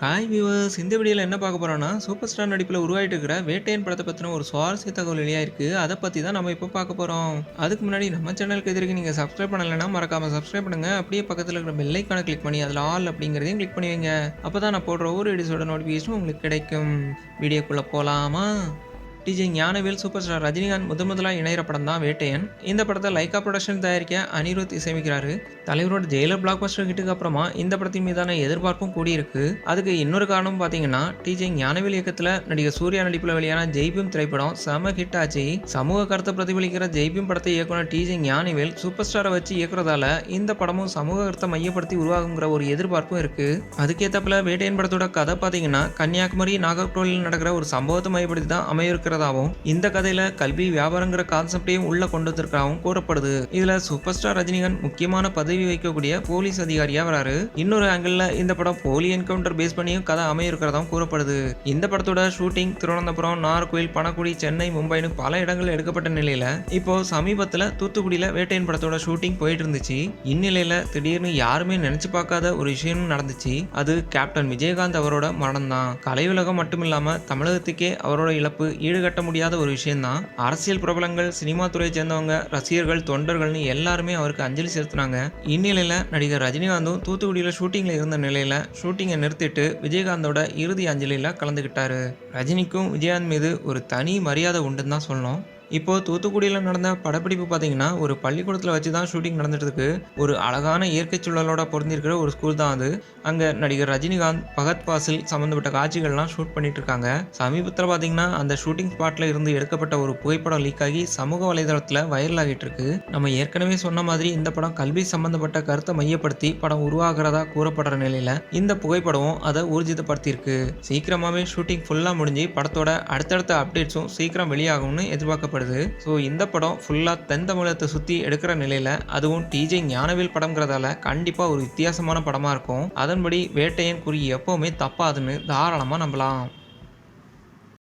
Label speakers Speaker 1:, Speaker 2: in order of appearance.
Speaker 1: Hi viewers இந்த வீடியோவில் என்ன பார்க்க போகிறோம்னா சூப்பர் ஸ்டார் நடிப்பில் உருவாயிட்டு இருக்கிற வேட்டையன் படத்தை பற்றின ஒரு சுவாரஸ்ய தகவல் வெளியாயிருக்கு அதை பற்றி தான் நம்ம இப்போ பார்க்க போகிறோம் அதுக்கு முன்னாடி நம்ம சேனலுக்கு எதிர்க்கு நீங்கள் சப்ஸ்கிரைப் பண்ணலைன்னா மறக்காமல் சப்ஸ்கிரைப் பண்ணுங்க. அப்படியே பக்கத்தில் இருக்கிற பெல்லைக்கான கிளிக் பண்ணி அதில் ஆல் அப்படிங்கிறதையும் கிளிக் பண்ணி வைங்க. அப்போ தான் நான் போடுற ஒவ்வொரு எடிசோட நோட்டிஃபிகேஷன் உங்களுக்கு கிடைக்கும். வீடியோக்குள்ளே போகலாமா TJ Gnanavel super star Rajinikanth முதன் முதலாக இணையிற படம் தான் வேட்டையன். இந்த படத்தை லைக்கா ப்ரொடக்ஷன் தயாரிக்க அனிருத் இசைமிக்கிறாரு தலைவரோட ஜெயிலர் பிளாக் பஸ்டர் ஹிட்டுக்கு அப்புறமா இந்த படத்தின் மீதான எதிர்பார்ப்பும் கூடியிருக்கு. அதுக்கு இன்னொரு காரணம் பார்த்தீங்கன்னா டிஜே ஞானவேல் இயக்கத்தில் நடிகர் சூர்யா நடிப்பில் வெளியான ஜெய்பீம் திரைப்படம் செம ஹிட் ஆச்சு. சமூக கருத்தை பிரதிபலிக்கிற ஜெய்பீம் படத்தை இயக்குனர் டிஜே ஞானவேல் சூப்பர் ஸ்டாரை வச்சு இயக்குறதால இந்த படமும் சமூக கருத்தை மையப்படுத்தி உருவாகுங்கிற ஒரு எதிர்பார்ப்பும் இருக்கு. அதுக்கேற்றப்பல வேட்டையன் படத்தோட கதை பார்த்தீங்கன்னா கன்னியாகுமரி நாகர்கோவிலில் நடக்கிற ஒரு சம்பவத்தை மையப்படுத்தி தான் இருக்கிறதாவும் இந்த கதையில கல்வி வியாபாரங்கிற கான்செப்டையும் உள்ள கொண்டு வந்திருக்கிறாவும் கூறப்படுது. இதுல சூப்பர் ஸ்டார் ரஜினிகாந்த் முக்கியமான பதவி வைக்கக்கூடிய போலீஸ் அதிகாரியா வராரு. இன்னொரு ஆங்கிள் இந்த படம் போலி என்கவுண்டர் பேஸ் பண்ணியும் கதை அமையிருக்கிறதாவும் கூறப்படுது. இந்த படத்தோட ஷூட்டிங் திருவனந்தபுரம் நாகர்கோவில் பணக்குடி சென்னை மும்பைன்னு பல இடங்கள் எடுக்கப்பட்ட நிலையில இப்போ சமீபத்துல தூத்துக்குடியில வேட்டையன் படத்தோட ஷூட்டிங் போயிட்டு இருந்துச்சு இந்நிலையில திடீர்னு யாருமே நினைச்சு பார்க்காத ஒரு விஷயம் நடந்துச்சு. அது கேப்டன் விஜயகாந்த் அவரோட மரணம் தான் கலை உலகம் மட்டும் இல்லாம தமிழகத்துக்கே அவரோட இழப்பு ஈடுகட்ட கட்ட முடியாத ஒரு விஷயம்தான். அரசியல் பிரபலங்கள் சினிமா துறையை சேர்ந்தவங்க ரசிகர்கள் தொண்டர்கள்னு எல்லாருமே அவருக்கு அஞ்சலி செலுத்தினாங்க. இந்நிலையில நடிகர் ரஜினிகாந்தும் தூத்துக்குடியில ஷூட்டிங்ல இருந்த நிலையில ஷூட்டிங்கை நிறுத்திட்டு விஜயகாந்தோட இறுதி அஞ்சலியில கலந்துக்கிட்டாரு ரஜினிக்கும் விஜயகாந்த் மீது ஒரு தனி மரியாதை உண்டுன்னு தான் சொல்லணும். இப்போது தூத்துக்குடியில் நடந்த படப்பிடிப்பு பார்த்தீங்கன்னா ஒரு பள்ளிக்கூடத்தில் வச்சு தான் ஷூட்டிங் நடந்துட்டுருக்கு. ஒரு அழகான இயற்கை சூழலோட பொருந்திருக்கிற ஒரு ஸ்கூல் தான் அது. அங்கே நடிகர் ரஜினிகாந்த் பகத் பாசில் சம்மந்தப்பட்ட காட்சிகள்லாம் ஷூட் பண்ணிட்டு இருக்காங்க சமீபத்தில் பார்த்தீங்கன்னா அந்த ஷூட்டிங் ஸ்பாட்டில் இருந்து எடுக்கப்பட்ட ஒரு புகைப்படம் லீக் ஆகி சமூக வலைதளத்தில் வைரல் ஆகிட்டு இருக்கு நம்ம ஏற்கனவே சொன்ன மாதிரி இந்த படம் கல்வி சம்பந்தப்பட்ட கருத்தை மையப்படுத்தி படம் உருவாகிறதா கூறப்படுற நிலையில் இந்த புகைப்படமும் அதை ஊர்ஜிதப்படுத்தியிருக்கு. சீக்கிரமாகவே ஷூட்டிங் ஃபுல்லாக முடிஞ்சு படத்தோட அடுத்தடுத்த அப்டேட்ஸும் சீக்கிரம் வெளியாகும்னு தேவைப்படுது ஸோ இந்த படம் ஃபுல்லாக தென் தமிழகத்தை சுற்றி எடுக்கிற நிலையில் அதுவும் டிஜே ஞானவேல் படம்ங்கிறதால கண்டிப்பாக ஒரு வித்தியாசமான படமாக இருக்கும். அதன்படி வேட்டையன் குறி எப்போவுமே தப்பாதுன்னு தாராளமாக நம்பலாம்.